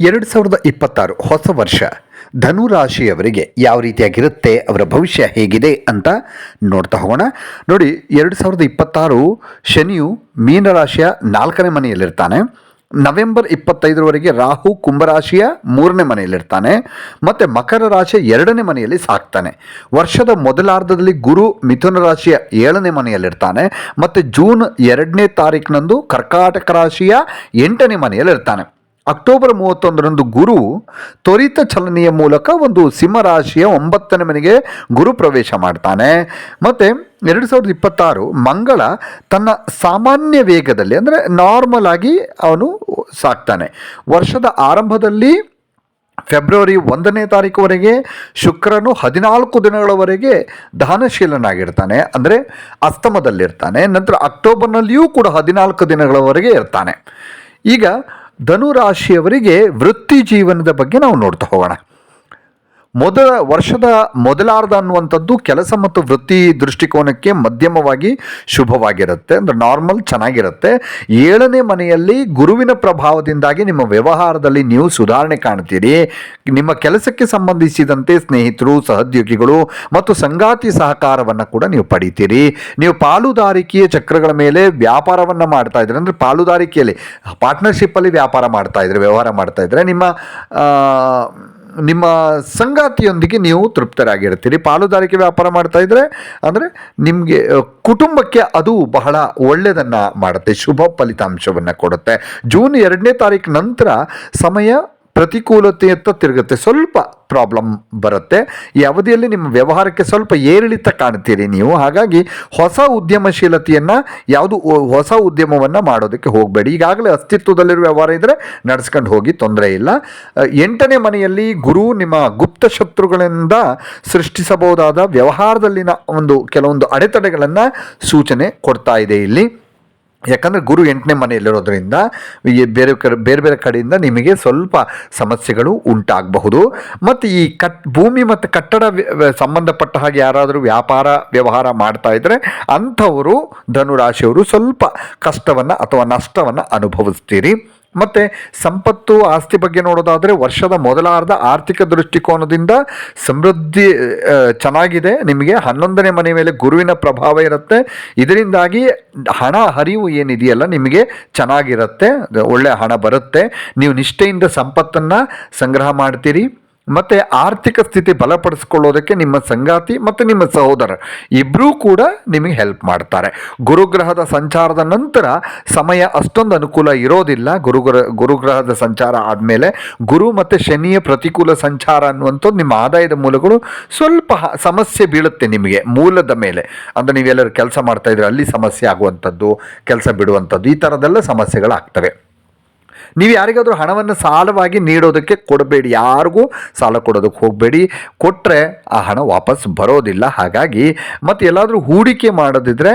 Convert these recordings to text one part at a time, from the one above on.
ಎರಡು ಸಾವಿರದ ಇಪ್ಪತ್ತಾರು ಹೊಸ ವರ್ಷ. ಧನು ರಾಶಿಯವರಿಗೆ ಯಾವ ರೀತಿಯಾಗಿರುತ್ತೆ, ಅವರ ಭವಿಷ್ಯ ಹೇಗಿದೆ ಅಂತ ನೋಡ್ತಾ ಹೋಗೋಣ. ನೋಡಿ, ಎರಡು ಸಾವಿರದ ಇಪ್ಪತ್ತಾರು ಶನಿಯು ಮೀನರಾಶಿಯ ನಾಲ್ಕನೇ ಮನೆಯಲ್ಲಿರ್ತಾನೆ. ನವೆಂಬರ್ ಇಪ್ಪತ್ತೈದರವರೆಗೆ ರಾಹು ಕುಂಭರಾಶಿಯ ಮೂರನೇ ಮನೆಯಲ್ಲಿರ್ತಾನೆ. ಮತ್ತು ಮಕರ ರಾಶಿಯ ಎರಡನೇ ಮನೆಯಲ್ಲಿ ಸಾಕ್ತಾನೆ. ವರ್ಷದ ಮೊದಲಾರ್ಧದಲ್ಲಿ ಗುರು ಮಿಥುನ ರಾಶಿಯ ಏಳನೇ ಮನೆಯಲ್ಲಿರ್ತಾನೆ. ಮತ್ತು ಜೂನ್ ಎರಡನೇ ತಾರೀಕಿನಂದು ಕರ್ಕಾಟಕ ರಾಶಿಯ ಎಂಟನೇ ಮನೆಯಲ್ಲಿರ್ತಾನೆ. ಅಕ್ಟೋಬರ್ ಮೂವತ್ತೊಂದರಂದು ಗುರು ತ್ವರಿತ ಚಲನೆಯ ಮೂಲಕ ಒಂದು ಸಿಂಹರಾಶಿಯ ಒಂಬತ್ತನೇ ಮನೆಗೆ ಗುರು ಪ್ರವೇಶ ಮಾಡ್ತಾನೆ. ಮತ್ತು ಎರಡು ಸಾವಿರದ ಇಪ್ಪತ್ತಾರು ಮಂಗಳ ತನ್ನ ಸಾಮಾನ್ಯ ವೇಗದಲ್ಲಿ ಅಂದರೆ ನಾರ್ಮಲ್ ಆಗಿ ಅವನು ಸಾಕ್ತಾನೆ. ವರ್ಷದ ಆರಂಭದಲ್ಲಿ ಫೆಬ್ರವರಿ ಒಂದನೇ ತಾರೀಕುವರೆಗೆ ಶುಕ್ರನು ಹದಿನಾಲ್ಕು ದಿನಗಳವರೆಗೆ ದಾನಶೀಲನಾಗಿರ್ತಾನೆ. ಅಂದರೆ ಅಸ್ತಮದಲ್ಲಿರ್ತಾನೆ. ನಂತರ ಅಕ್ಟೋಬರ್ನಲ್ಲಿಯೂ ಕೂಡ ಹದಿನಾಲ್ಕು ದಿನಗಳವರೆಗೆ ಇರ್ತಾನೆ. ಈಗ ಧನು ರಾಶಿಯವರಿಗೆ ವೃತ್ತಿ ಜೀವನದ ಬಗ್ಗೆ ನಾವು ನೋಡ್ತಾ ಹೋಗೋಣ. ಮೊದಲ ವರ್ಷದ ಮೊದಲಾರ್ಧ ಅನ್ನುವಂಥದ್ದು ಕೆಲಸ ಮತ್ತು ವೃತ್ತಿ ದೃಷ್ಟಿಕೋನಕ್ಕೆ ಮಧ್ಯಮವಾಗಿ ಶುಭವಾಗಿರುತ್ತೆ. ಅಂದರೆ ನಾರ್ಮಲ್ ಚೆನ್ನಾಗಿರುತ್ತೆ. ಏಳನೇ ಮನೆಯಲ್ಲಿ ಗುರುವಿನ ಪ್ರಭಾವದಿಂದಾಗಿ ನಿಮ್ಮ ವ್ಯವಹಾರದಲ್ಲಿ ನೀವು ಸುಧಾರಣೆ ಕಾಣ್ತೀರಿ. ನಿಮ್ಮ ಕೆಲಸಕ್ಕೆ ಸಂಬಂಧಿಸಿದಂತೆ ಸ್ನೇಹಿತರು, ಸಹೋದ್ಯೋಗಿಗಳು ಮತ್ತು ಸಂಗಾತಿ ಸಹಕಾರವನ್ನು ಕೂಡ ನೀವು ಪಡಿತೀರಿ. ನೀವು ಪಾಲುದಾರಿಕೆಯ ಚಕ್ರಗಳ ಮೇಲೆ ವ್ಯಾಪಾರವನ್ನು ಮಾಡ್ತಾ ಇದ್ರೆ, ಅಂದರೆ ಪಾಲುದಾರಿಕೆಯಲ್ಲಿ ಪಾರ್ಟ್ನರ್ಶಿಪ್ಪಲ್ಲಿ ವ್ಯಾಪಾರ ಮಾಡ್ತಾ ಇದ್ರೆ, ವ್ಯವಹಾರ ಮಾಡ್ತಾ ಇದ್ರೆ ನಿಮ್ಮ ನಿಮ್ಮ ಸಂಗಾತಿಯೊಂದಿಗೆ ನೀವು ತೃಪ್ತರಾಗಿರ್ತೀರಿ. ಪಾಲುದಾರಿಕೆ ವ್ಯಾಪಾರ ಮಾಡ್ತಾ ಇದ್ರೆ ಅಂದರೆ ನಿಮಗೆ ಕುಟುಂಬಕ್ಕೆ ಅದು ಬಹಳ ಒಳ್ಳೆಯದನ್ನು ಮಾಡುತ್ತೆ, ಶುಭ ಫಲಿತಾಂಶವನ್ನು ಕೊಡುತ್ತೆ. ಜೂನ್ ಎರಡನೇ ತಾರೀಕು ನಂತರ ಸಮಯ ಪ್ರತಿಕೂಲತೆಯತ್ತ ತಿರುಗುತ್ತೆ. ಸ್ವಲ್ಪ ಪ್ರಾಬ್ಲಮ್ ಬರುತ್ತೆ. ಈ ಅವಧಿಯಲ್ಲಿ ನಿಮ್ಮ ವ್ಯವಹಾರಕ್ಕೆ ಸ್ವಲ್ಪ ಏರಿಳಿತ ಕಾಣ್ತೀರಿ ನೀವು. ಹಾಗಾಗಿ ಹೊಸ ಉದ್ಯಮಶೀಲತೆಯನ್ನು, ಯಾವುದು ಹೊಸ ಉದ್ಯಮವನ್ನು ಮಾಡೋದಕ್ಕೆ ಹೋಗಬೇಡಿ. ಈಗಾಗಲೇ ಅಸ್ತಿತ್ವದಲ್ಲಿರುವ ವ್ಯವಹಾರ ಇದ್ದರೆ ನಡೆಸ್ಕೊಂಡು ಹೋಗಿ ತೊಂದರೆ ಇಲ್ಲ. ಎಂಟನೇ ಮನೆಯಲ್ಲಿ ಗುರು ನಿಮ್ಮ ಗುಪ್ತ ಶತ್ರುಗಳಿಂದ ಸೃಷ್ಟಿಸಬಹುದಾದ ವ್ಯವಹಾರದಲ್ಲಿನ ಒಂದು ಕೆಲವೊಂದು ಅಡೆತಡೆಗಳನ್ನು ಸೂಚನೆ ಕೊಡ್ತಾ ಇದೆ ಇಲ್ಲಿ. ಯಾಕಂದರೆ ಗುರು ಎಂಟನೇ ಮನೆಯಲ್ಲಿರೋದ್ರಿಂದ ಬೇರೆ ಬೇರೆ ಬೇರೆ ಕಡೆಯಿಂದ ನಿಮಗೆ ಸ್ವಲ್ಪ ಸಮಸ್ಯೆಗಳು ಉಂಟಾಗಬಹುದು. ಮತ್ತು ಈ ಕಟ್, ಭೂಮಿ ಮತ್ತು ಕಟ್ಟಡ ಸಂಬಂಧಪಟ್ಟ ಹಾಗೆ ಯಾರಾದರೂ ವ್ಯಾಪಾರ, ವ್ಯವಹಾರ ಮಾಡ್ತಾ ಇದ್ದರೆ ಅಂಥವರು ಧನುರಾಶಿಯವರು ಸ್ವಲ್ಪ ಕಷ್ಟವನ್ನು ಅಥವಾ ನಷ್ಟವನ್ನು ಅನುಭವಿಸ್ತೀರಿ. ಮತ್ತು ಸಂಪತ್ತು ಆಸ್ತಿ ಬಗ್ಗೆ ನೋಡೋದಾದರೆ ವರ್ಷದ ಮೊದಲಾರ್ಧ ಆರ್ಥಿಕ ದೃಷ್ಟಿಕೋನದಿಂದ ಸಮೃದ್ಧಿ ಚೆನ್ನಾಗಿದೆ. ನಿಮಗೆ ಹನ್ನೊಂದನೇ ಮನೆ ಮೇಲೆ ಗುರುವಿನ ಪ್ರಭಾವ ಇರುತ್ತೆ. ಇದರಿಂದಾಗಿ ಹಣ ಹರಿವು ಏನಿದೆಯಲ್ಲ ನಿಮಗೆ ಚೆನ್ನಾಗಿರುತ್ತೆ. ಒಳ್ಳೆಯ ಹಣ ಬರುತ್ತೆ. ನೀವು ನಿಷ್ಠೆಯಿಂದ ಸಂಪತ್ತನ್ನು ಸಂಗ್ರಹ ಮಾಡ್ತೀರಿ. ಮತ್ತು ಆರ್ಥಿಕ ಸ್ಥಿತಿ ಬಲಪಡಿಸ್ಕೊಳ್ಳೋದಕ್ಕೆ ನಿಮ್ಮ ಸಂಗಾತಿ ಮತ್ತು ನಿಮ್ಮ ಸಹೋದರ ಇಬ್ಬರೂ ಕೂಡ ನಿಮಗೆ ಹೆಲ್ಪ್ ಮಾಡ್ತಾರೆ. ಗುರುಗ್ರಹದ ಸಂಚಾರದ ನಂತರ ಸಮಯ ಅಷ್ಟೊಂದು ಅನುಕೂಲ ಇರೋದಿಲ್ಲ. ಗುರುಗ್ರಹ ಗುರುಗ್ರಹದ ಸಂಚಾರ ಆದಮೇಲೆ ಗುರು ಮತ್ತು ಶನಿಯ ಪ್ರತಿಕೂಲ ಸಂಚಾರ ಅನ್ನುವಂಥದ್ದು ನಿಮ್ಮ ಆದಾಯದ ಮೂಲಗಳು ಸ್ವಲ್ಪ ಸಮಸ್ಯೆ ಬೀಳುತ್ತೆ ನಿಮಗೆ ಮೂಲದ ಮೇಲೆ. ಅಂದರೆ ನೀವೆಲ್ಲರೂ ಕೆಲಸ ಮಾಡ್ತಾಯಿದ್ರೆ ಅಲ್ಲಿ ಸಮಸ್ಯೆ ಆಗುವಂಥದ್ದು, ಕೆಲಸ ಬಿಡುವಂಥದ್ದು ಈ ಥರದೆಲ್ಲ ಸಮಸ್ಯೆಗಳಾಗ್ತವೆ. ನೀವು ಯಾರಿಗಾದರೂ ಹಣವನ್ನು ಸಾಲವಾಗಿ ನೀಡೋದಕ್ಕೆ ಕೊಡಬೇಡಿ. ಯಾರಿಗೂ ಸಾಲ ಕೊಡೋದಕ್ಕೆ ಹೋಗಬೇಡಿ. ಕೊಟ್ಟರೆ ಆ ಹಣ ವಾಪಸ್ ಬರೋದಿಲ್ಲ. ಹಾಗಾಗಿ ಮತ್ತು ಎಲ್ಲಾದರೂ ಹೂಡಿಕೆ ಮಾಡೋದಿದ್ರೆ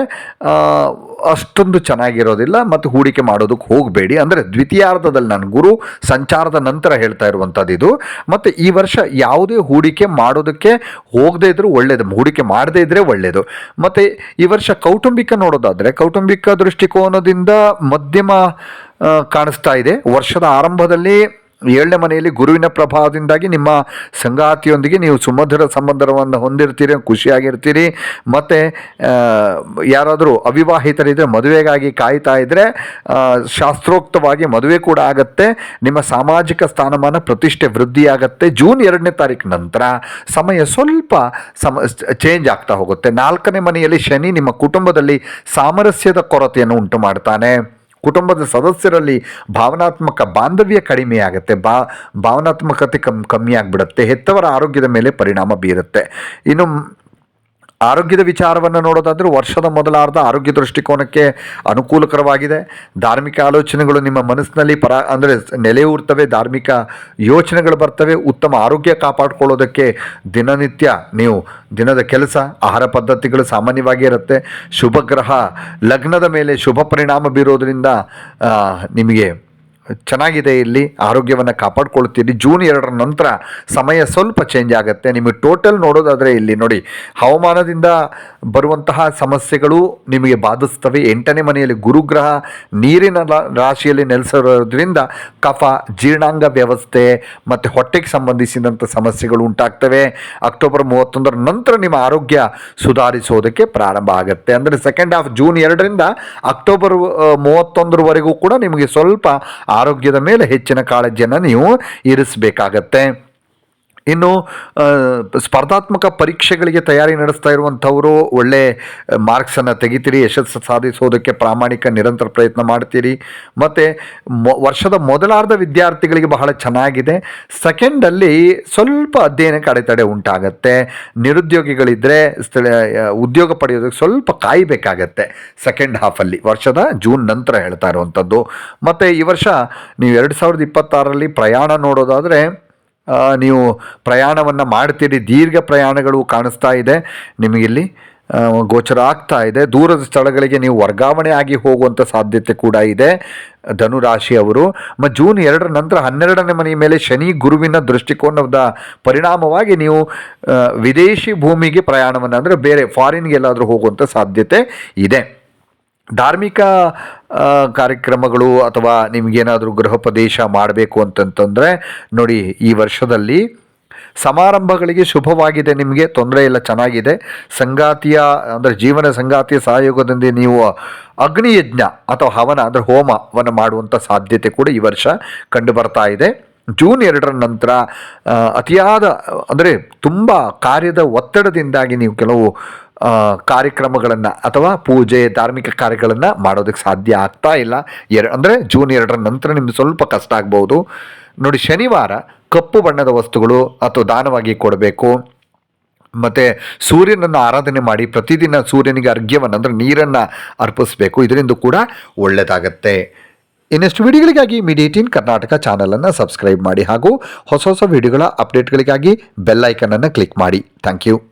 ಅಷ್ಟೊಂದು ಚೆನ್ನಾಗಿರೋದಿಲ್ಲ. ಮತ್ತು ಹೂಡಿಕೆ ಮಾಡೋದಕ್ಕೆ ಹೋಗಬೇಡಿ. ಅಂದರೆ ದ್ವಿತೀಯಾರ್ಧದಲ್ಲಿ ನನ್ನ ಗುರು ಸಂಚಾರದ ನಂತರ ಹೇಳ್ತಾ ಇರುವಂಥದ್ದು ಇದು. ಮತ್ತು ಈ ವರ್ಷ ಯಾವುದೇ ಹೂಡಿಕೆ ಮಾಡೋದಕ್ಕೆ ಹೋಗದೇ ಇದ್ರೂ ಒಳ್ಳೆಯದು ಹೂಡಿಕೆ ಮಾಡದೇ ಇದ್ದರೆ ಒಳ್ಳೆಯದು ಮತ್ತು ಈ ವರ್ಷ ಕೌಟುಂಬಿಕ ನೋಡೋದಾದರೆ, ಕೌಟುಂಬಿಕ ದೃಷ್ಟಿಕೋನದಿಂದ ಮಧ್ಯಮ ಕಾಣಿಸ್ತಾ ಇದೆ. ವರ್ಷದ ಆರಂಭದಲ್ಲಿ ಏಳನೇ ಮನೆಯಲ್ಲಿ ಗುರುವಿನ ಪ್ರಭಾವದಿಂದಾಗಿ ನಿಮ್ಮ ಸಂಗಾತಿಯೊಂದಿಗೆ ನೀವು ಸುಮಧುರ ಸಂಬಂಧವನ್ನು ಹೊಂದಿರ್ತೀರಿ, ಖುಷಿಯಾಗಿರ್ತೀರಿ. ಮತ್ತು ಯಾರಾದರೂ ಅವಿವಾಹಿತರಿದ್ದರೆ ಮದುವೆಗಾಗಿ ಕಾಯ್ತಾ ಇದ್ದರೆ ಶಾಸ್ತ್ರೋಕ್ತವಾಗಿ ಮದುವೆ ಕೂಡ ಆಗುತ್ತೆ. ನಿಮ್ಮ ಸಾಮಾಜಿಕ ಸ್ಥಾನಮಾನ ಪ್ರತಿಷ್ಠೆ ವೃದ್ಧಿಯಾಗತ್ತೆ. ಜೂನ್ ಎರಡನೇ ತಾರೀಕು ನಂತರ ಸಮಯ ಸ್ವಲ್ಪ ಸಮ ಚೇಂಜ್ ಆಗ್ತಾ ಹೋಗುತ್ತೆ. ನಾಲ್ಕನೇ ಮನೆಯಲ್ಲಿ ಶನಿ ನಿಮ್ಮ ಕುಟುಂಬದಲ್ಲಿ ಸಾಮರಸ್ಯದ ಕೊರತೆಯನ್ನು ಉಂಟು ಮಾಡ್ತಾನೆ ಕುಟುಂಬದ ಸದಸ್ಯರಲ್ಲಿ ಭಾವನಾತ್ಮಕ ಬಾಂಧವ್ಯ ಕಡಿಮೆ ಆಗುತ್ತೆ ಬಾ, ಭಾವನಾತ್ಮಕತೆ ಕಮ್ ಕಮ್ಮಿ ಆಗಿಬಿಡುತ್ತೆ ಹೆತ್ತವರ ಆರೋಗ್ಯದ ಮೇಲೆ ಪರಿಣಾಮ ಬೀರುತ್ತೆ. ಇನ್ನು ಆರೋಗ್ಯದ ವಿಚಾರವನ್ನು ನೋಡೋದಾದರೆ ವರ್ಷದ ಮೊದಲಾರ್ಧ ಆರೋಗ್ಯ ದೃಷ್ಟಿಕೋನಕ್ಕೆ ಅನುಕೂಲಕರವಾಗಿದೆ. ಧಾರ್ಮಿಕ ಆಲೋಚನೆಗಳು ನಿಮ್ಮ ಮನಸ್ಸಿನಲ್ಲಿ ಪರ ಅಂದರೆ ನೆಲೆಯೂರ್ತವೆ ಧಾರ್ಮಿಕ ಯೋಚನೆಗಳು ಬರ್ತವೆ. ಉತ್ತಮ ಆರೋಗ್ಯ ಕಾಪಾಡಿಕೊಳ್ಳೋದಕ್ಕೆ ದಿನನಿತ್ಯ ನೀವು ದಿನದ ಕೆಲಸ, ಆಹಾರ ಪದ್ಧತಿಗಳು ಸಾಮಾನ್ಯವಾಗಿ ಇರುತ್ತೆ. ಶುಭ ಲಗ್ನದ ಮೇಲೆ ಶುಭ ಪರಿಣಾಮ ಬೀರೋದ್ರಿಂದ ನಿಮಗೆ ಚೆನ್ನಾಗಿದೆ ಇಲ್ಲಿ, ಆರೋಗ್ಯವನ್ನು ಕಾಪಾಡ್ಕೊಳ್ತೀರಿ. ಜೂನ್ ಎರಡರ ನಂತರ ಸಮಯ ಸ್ವಲ್ಪ ಚೇಂಜ್ ಆಗುತ್ತೆ. ನಿಮಗೆ ಟೋಟಲ್ ನೋಡೋದಾದರೆ ಇಲ್ಲಿ ನೋಡಿ, ಹವಾಮಾನದಿಂದ ಬರುವಂತಹ ಸಮಸ್ಯೆಗಳು ನಿಮಗೆ ಬಾಧಿಸ್ತವೆ. ಎಂಟನೇ ಮನೆಯಲ್ಲಿ ಗುರುಗ್ರಹ, ನೀರಿನ ರಾಶಿಯಲ್ಲಿ ನೆಲೆಸಿರೋದ್ರಿಂದ ಕಫ, ಜೀರ್ಣಾಂಗ ವ್ಯವಸ್ಥೆ ಮತ್ತು ಹೊಟ್ಟೆಗೆ ಸಂಬಂಧಿಸಿದಂಥ ಸಮಸ್ಯೆಗಳು ಉಂಟಾಗ್ತವೆ. ಅಕ್ಟೋಬರ್ ಮೂವತ್ತೊಂದರ ನಂತರ ನಿಮ್ಮ ಆರೋಗ್ಯ ಸುಧಾರಿಸೋದಕ್ಕೆ ಪ್ರಾರಂಭ ಆಗುತ್ತೆ. ಅಂದರೆ ಸೆಕೆಂಡ್ ಹಾಫ್ ಜೂನ್ ಎರಡರಿಂದ ಅಕ್ಟೋಬರ್ ಮೂವತ್ತೊಂದರವರೆಗೂ ಕೂಡ ನಿಮಗೆ ಸ್ವಲ್ಪ ಆರೋಗ್ಯದ ಮೇಲೆ ಹೆಚ್ಚಿನ ಕಾಳಜಿಯನ್ನು ನೀವು ಇರಿಸಬೇಕಾಗತ್ತೆ. ಇನ್ನು ಸ್ಪರ್ಧಾತ್ಮಕ ಪರೀಕ್ಷೆಗಳಿಗೆ ತಯಾರಿ ನಡೆಸ್ತಾ ಇರುವಂಥವರು ಒಳ್ಳೆ ಮಾರ್ಕ್ಸನ್ನು ತೆಗಿತೀರಿ, ಯಶಸ್ಸು ಸಾಧಿಸೋದಕ್ಕೆ ಪ್ರಾಮಾಣಿಕ, ನಿರಂತರ ಪ್ರಯತ್ನ ಮಾಡ್ತೀರಿ. ಮತ್ತು ವರ್ಷದ ಮೊದಲಾರ್ಧ ವಿದ್ಯಾರ್ಥಿಗಳಿಗೆ ಬಹಳ ಚೆನ್ನಾಗಿದೆ. ಸೆಕೆಂಡಲ್ಲಿ ಸ್ವಲ್ಪ ಅಧ್ಯಯನಕ್ಕೆ ಅಡೆತಡೆ ಉಂಟಾಗತ್ತೆ. ನಿರುದ್ಯೋಗಿಗಳಿದ್ದರೆ ಸ್ಥಳೀಯ ಉದ್ಯೋಗ ಪಡೆಯೋದಕ್ಕೆ ಸ್ವಲ್ಪ ಕಾಯಬೇಕಾಗತ್ತೆ. ಸೆಕೆಂಡ್ ಹಾಫಲ್ಲಿ, ವರ್ಷದ ಜೂನ್ ನಂತರ ಹೇಳ್ತಾ ಇರುವಂಥದ್ದು. ಮತ್ತು, ಈ ವರ್ಷ ನೀವು ಎರಡು ಸಾವಿರದ ಇಪ್ಪತ್ತಾರರಲ್ಲಿ ಪ್ರಯಾಣ ನೋಡೋದಾದರೆ ನೀವು ಪ್ರಯಾಣವನ್ನು ಮಾಡ್ತೀರಿ, ದೀರ್ಘ ಪ್ರಯಾಣಗಳು ಕಾಣಿಸ್ತಾ ಇದೆ. ನಿಮಗಿಲ್ಲಿ ಗೋಚರ ಆಗ್ತಾ ಇದೆ. ದೂರದ ಸ್ಥಳಗಳಿಗೆ ನೀವು ವರ್ಗಾವಣೆ ಆಗಿ ಹೋಗುವಂಥ ಸಾಧ್ಯತೆ ಕೂಡ ಇದೆ. ಧನುರಾಶಿಯವರು ಮತ್ತು ಜೂನ್ ಎರಡರ ನಂತರ ಹನ್ನೆರಡನೇ ಮನೆಯ ಮೇಲೆ ಶನಿ ಗುರುವಿನ ದೃಷ್ಟಿಕೋನದ ಪರಿಣಾಮವಾಗಿ ನೀವು ವಿದೇಶಿ ಭೂಮಿಗೆ ಪ್ರಯಾಣವನ್ನು ಅಂದರೆ ಬೇರೆ ಫಾರಿನ್ಗೆ ಎಲ್ಲಾದರೂ ಹೋಗುವಂಥ ಸಾಧ್ಯತೆ ಇದೆ. ಧಾರ್ಮಿಕ ಕಾರ್ಯಕ್ರಮಗಳು ಅಥವಾ ನಿಮಗೇನಾದರೂ ಗೃಹೋಪದೇಶ ಮಾಡಬೇಕು ಅಂತಂತಂದರೆ, ನೋಡಿ ಈ ವರ್ಷದಲ್ಲಿ ಸಮಾರಂಭಗಳಿಗೆ ಶುಭವಾಗಿದೆ ನಿಮಗೆ, ತೊಂದರೆ ಇಲ್ಲ, ಚೆನ್ನಾಗಿದೆ. ಸಂಗಾತಿಯ, ಅಂದರೆ ಜೀವನ ಸಂಗಾತಿಯ ಸಹಯೋಗದಿಂದ ನೀವು ಅಗ್ನಿಯಜ್ಞ ಅಥವಾ ಹವನ, ಅಂದರೆ ಹೋಮವನ್ನು ಮಾಡುವಂಥ ಸಾಧ್ಯತೆ ಕೂಡ ಈ ವರ್ಷ ಕಂಡು ಬರ್ತಾ ಇದೆ. ಜೂನ್ ಎರಡರ ನಂತರ ಅತಿಯಾದ, ಅಂದರೆ ತುಂಬ ಕಾರ್ಯದ ಒತ್ತಡದಿಂದಾಗಿ ನೀವು ಕೆಲವು ಕಾರ್ಯಕ್ರಮಗಳನ್ನು ಅಥವಾ ಪೂಜೆ, ಧಾರ್ಮಿಕ ಕಾರ್ಯಗಳನ್ನು ಮಾಡೋದಕ್ಕೆ ಸಾಧ್ಯ ಆಗ್ತಾ ಇಲ್ಲ. ಎರ, ಅಂದರೆ ಜೂನ್ ಎರಡರ ನಂತರ ನಿಮ್ಗೆ ಸ್ವಲ್ಪ ಕಷ್ಟ ಆಗ್ಬೋದು. ನೋಡಿ, ಶನಿವಾರ ಕಪ್ಪು ಬಣ್ಣದ ವಸ್ತುಗಳು ಅಥವಾ ದಾನವಾಗಿ ಕೊಡಬೇಕು. ಮತ್ತು ಸೂರ್ಯನನ್ನು ಆರಾಧನೆ ಮಾಡಿ ಪ್ರತಿದಿನ ಸೂರ್ಯನಿಗೆ ಅರ್ಘ್ಯವನ್ನು, ಅಂದರೆ ನೀರನ್ನು ಅರ್ಪಿಸಬೇಕು. ಇದರಿಂದ ಕೂಡ ಒಳ್ಳೆಯದಾಗತ್ತೆ ಇನ್ನಷ್ಟು ವಿಡಿಯೋಗಳಿಗಾಗಿ ಮೀಡಿಯೇಟಿನ್ ಕರ್ನಾಟಕ ಚಾನಲನ್ನು ಸಬ್ಸ್ಕ್ರೈಬ್ ಮಾಡಿ ಹಾಗೂ ಹೊಸ ಹೊಸ ವಿಡಿಯೋಗಳ ಅಪ್ಡೇಟ್ಗಳಿಗಾಗಿ ಬೆಲ್ ಐಕನನ್ನು ಕ್ಲಿಕ್ ಮಾಡಿ. Thank you